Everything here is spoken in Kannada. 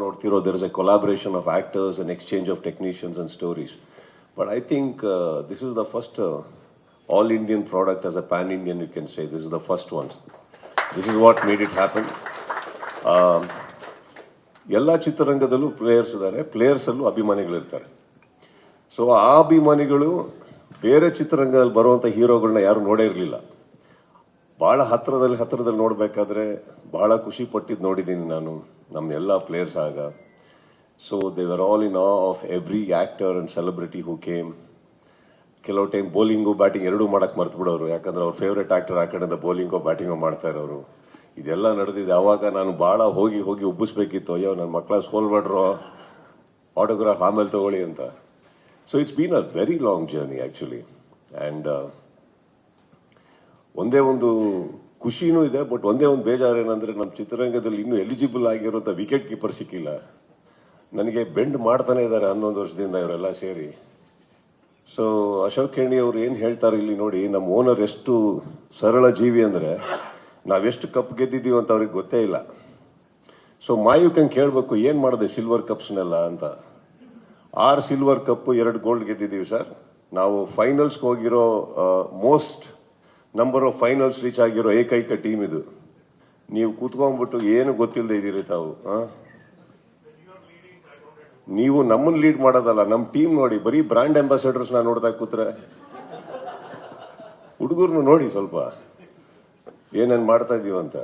ನೋಡ್ತಿರೋ there is a collaboration of actors and exchange of technicians and stories but I think this is the first all Indian product as a pan Indian you can say this is the first ones this is what made it happen ಎಲ್ಲ ಚಿತ್ರರಂಗದಲ್ಲೂ ಪ್ಲೇಯರ್ಸ್ ಇದ್ದಾರೆ ಪ್ಲೇಯರ್ಸಲ್ಲೂ ಅಭಿಮಾನಿಗಳಿರ್ತಾರೆ ಸೊ ಆ ಅಭಿಮಾನಿಗಳು ಬೇರೆ ಚಿತ್ರರಂಗದಲ್ಲಿ ಬರುವಂಥ ಹೀರೋಗಳನ್ನ ಯಾರು ನೋಡೇ ಇರಲಿಲ್ಲ. ಬಹಳ ಹತ್ತಿರದಲ್ಲಿ ಹತ್ತಿರದಲ್ಲಿ ನೋಡಬೇಕಾದ್ರೆ ಬಹಳ ಖುಷಿ ಪಟ್ಟಿದ್ದು ನೋಡಿದ್ದೀನಿ ನಾನು. ನಮ್ಮ ಎಲ್ಲ ಪ್ಲೇಯರ್ಸ್ ಆಗ so they were all in of every actor and celebrity who came ಕೆಲವು ಟೈಮ್ ಬೌಲಿಂಗು ಬ್ಯಾಟಿಂಗ್ ಎರಡೂ ಮಾಡಕ್ ಮರ್ತು ಬಿಡೋರು. ಯಾಕಂದ್ರೆ ಅವ್ರ ಫೇವ್ರೆಟ್ ಆಕ್ಟರ್ ಆ ಕಡೆಯಿಂದ ಬೌಲಿಂಗೋ ಬ್ಯಾಟಿಂಗೋ ಮಾಡ್ತಾ ಇರೋರು. ಇದೆಲ್ಲ ನಡೆದಿದೆ. ಆವಾಗ ನಾನು ಭಾಳ ಹೋಗಿ ಹೋಗಿ ಉಬ್ಬಿಸ್ಬೇಕಿತ್ತು. ಅಯ್ಯೋ ನನ್ನ ಮಕ್ಕಳ ಸೋಲ್ಬೇಡ್ರು ಆಟೋಗ್ರಾಫ್ ಆಮೇಲೆ ತಗೊಳ್ಳಿ ಅಂತ. So it's been a very long journey actually and ಒಂದೇ ಒಂದು ಖುಷಿನೂ ಇದೆ, ಬಟ್ ಒಂದೇ ಒಂದು ಬೇಜಾರು ಏನಂದ್ರೆ ನಮ್ಮ ಚಿತ್ರರಂಗದಲ್ಲಿ ಇನ್ನೂ ಎಲಿಜಿಬಲ್ ಆಗಿರುವಂತ ವಿಕೆಟ್ ಕೀಪರ್ ಸಿಕ್ಕಿಲ್ಲ. ನನಗೆ ಬೆಂಡ್ ಮಾಡ್ತಾನೆ ಇದ್ದಾರೆ ಹನ್ನೊಂದು ವರ್ಷದಿಂದ ಇವರೆಲ್ಲ ಸೇರಿ. ಸೊ ಅಶೋಕ್ ಖೇಣಿ ಅವರು ಏನು ಹೇಳ್ತಾರೆ ಇಲ್ಲಿ ನೋಡಿ ನಮ್ಮ ಓನರ್ ಎಷ್ಟು ಸರಳ ಜೀವಿ ಅಂದ್ರೆ ನಾವೆಷ್ಟು ಕಪ್ ಗೆದ್ದಿದ್ದೀವಿ ಅಂತ ಅವ್ರಿಗೆ ಗೊತ್ತೇ ಇಲ್ಲ. ಸೊ ಮಾಯುಕಂಗೆ ಕೇಳಬೇಕು, ಏನು ಮಾಡಿದೆ ಸಿಲ್ವರ್ ಕಪ್ಸ್ನೆಲ್ಲ ಅಂತ. ಆರು ಸಿಲ್ವರ್ ಕಪ್ ಎರಡು ಗೋಲ್ಡ್ ಗೆದ್ದಿದ್ದೀವಿ ಸರ್ ನಾವು ಫೈನಲ್ಸ್ಗೆ ಹೋಗಿರೋ most number of finals reach ಆಗಿರೋ ಏಕೈಕ ಟೀಮ್ ಇದು. ನೀವು ಕೂತ್ಕೊಂಡ್ಬಿಟ್ಟು ಏನು ಗೊತ್ತಿಲ್ಲದೆ ಇದ್ದೀರಿ ತಾವು? ನೀವು ನಮ್ಮನ್ನ ಲೀಡ್ ಮಾಡೋದಲ್ಲ ನಮ್ಮ ಟೀಮ್ ನೋಡಿ, ಬರೀ ಬ್ರ್ಯಾಂಡ್ ಅಂಬಾಸಿಡರ್ಸ್ ನಾ ನೋಡ್ತಾ ಕೂತ್ರೆ. ಹುಡುಗರ್ನು ನೋಡಿ ಸ್ವಲ್ಪ. ಏನೇನು ಮಾಡ್ತಾ ಇದೀವಂತ?